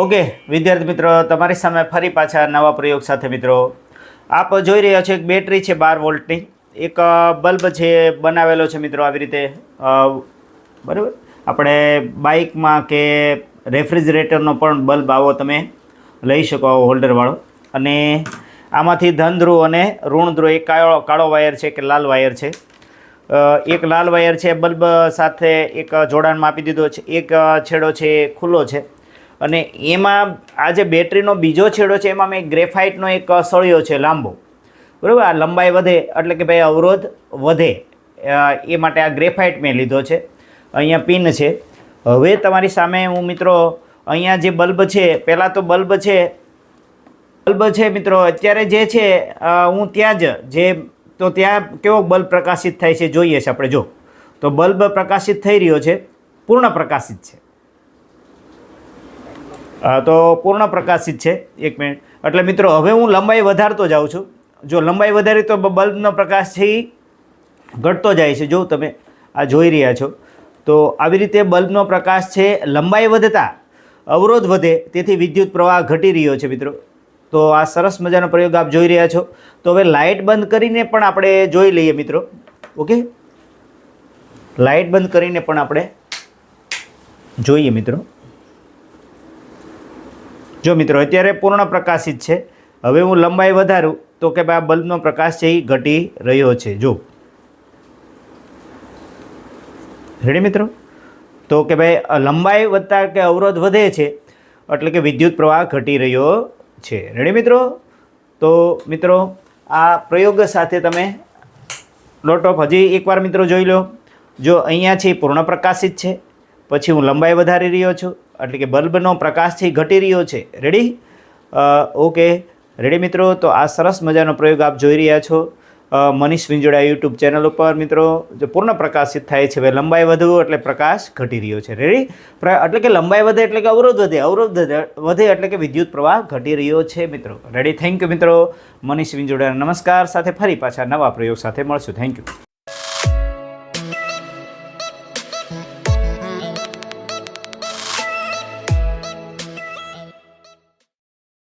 Okay, વિદ્યાર્થી મિત્રો, તમારી સામે ફરી પાછા નવા પ્રયોગ સાથે મિત્રો. આપ જોઈ રહ્યા છો એક બેટરી છે બાર વોલ્ટની. એક બલ્બ છે બનાવેલો છે મિત્રો આવી રીતે. બરાબર? આપણે બાઇકમાં કે રેફ્રિજરેટરનો પણ બલ્બ આવો તમે લઈ શકો, આવો હોલ્ડરવાળો. અને આમાંથી ધન ધ્રુવ અને ઋણ ધ્રુવ એક કાળો કાળો વાયર છે કે લાલ વાયર છે. એક લાલ વાયર છે, બલ્બ સાથે એક જોડાણમાં આપી દીધો છે. એક છેડો છે ખુલ્લો છે. અને એમાં આ જે બેટરીનો બીજો છેડો છે, એમાં મેં ગ્રેફાઇટનો એક સળિયો છે લાંબો. બરાબર? આ લંબાઈ વધે, એટલે કે ભાઈ અવરોધ વધે. એ માટે આ ગ્રેફાઇટ મેં લીધો છે. અહીંયા પિન છે. હવે તમારી સામે હું મિત્રો અહીંયા જે બલ્બ છે, પહેલાં તો બલ્બ છે બલ્બ છે મિત્રો, અત્યારે જે છે હું ત્યાં જ જે, તો ત્યાં કેવો બલ્બ પ્રકાશિત થાય છે, જોઈએ છે આપણે, જો. તો બલ્બ પ્રકાશિત થઈ રહ્યો છે, પૂર્ણ પ્રકાશિત છે. તો પૂર્ણ પ્રકાશિત છે. એક મિનિટ એટલે મિત્રો, હવે હું લંબાઈ વધારતો જાઉં છું. જો લંબાઈ વધારી તો બલ્બનો પ્રકાશ છે એ ઘટતો જાય છે. જો તમે આ જોઈ રહ્યા છો, તો આવી રીતે બલ્બનો પ્રકાશ છે. લંબાઈ વધતા અવરોધ વધે, તેથી વિદ્યુત પ્રવાહ ઘટી રહ્યો છે મિત્રો. તો આ સરસ મજાનો પ્રયોગ આપ જોઈ રહ્યા છો. તો હવે લાઇટ બંધ કરીને પણ આપણે જોઈ લઈએ મિત્રો. ઓકે? લાઇટ બંધ કરીને પણ આપણે જોઈએ મિત્રો. જો મિત્રો, અત્યારે પૂર્ણ પ્રકાશિત છે. હવે હું લંબાઈ વધારું તો કે ભાઈ આ બલ્બનો પ્રકાશ છે એ ઘટી રહ્યો છે. જો. રેડી મિત્રો? તો કે ભાઈ લંબાઈ વધતા કે અવરોધ વધે છે, એટલે કે વિદ્યુત પ્રવાહ ઘટી રહ્યો છે. રેડી મિત્રો? તો મિત્રો, આ પ્રયોગ સાથે તમે લોટ ઓફ હજી એકવાર મિત્રો જોઈ લો. જો અહીંયા છે એ પૂર્ણ પ્રકાશિત છે. પછી હું લંબાઈ વધારી રહ્યો છું. એટલે કે બલ્બનો પ્રકાશ છે ઘટી રહ્યો છે. રેડી ઓકે રેડી મિત્રો? તો આ સરસ મજાનો પ્રયોગ આપ જોઈ રહ્યા છો. મનીષ વિંજોડા યુટ્યુબ ચેનલ ઉપર મિત્રો, જે પૂર્ણ પ્રકાશિત થાય છે. હવે લંબાઈ વધવું એટલે પ્રકાશ ઘટી રહ્યો છે. રેડી એટલે કે લંબાઈ વધે એટલે કે અવરોધ વધે. અવરોધ વધે એટલે કે વિદ્યુત પ્રવાહ ઘટી રહ્યો છે મિત્રો. રેડી થેન્ક યુ મિત્રો. મનીષ વિંજોડા, નમસ્કાર. સાથે ફરી પાછા નવા પ્રયોગ સાથે મળશું. Thank you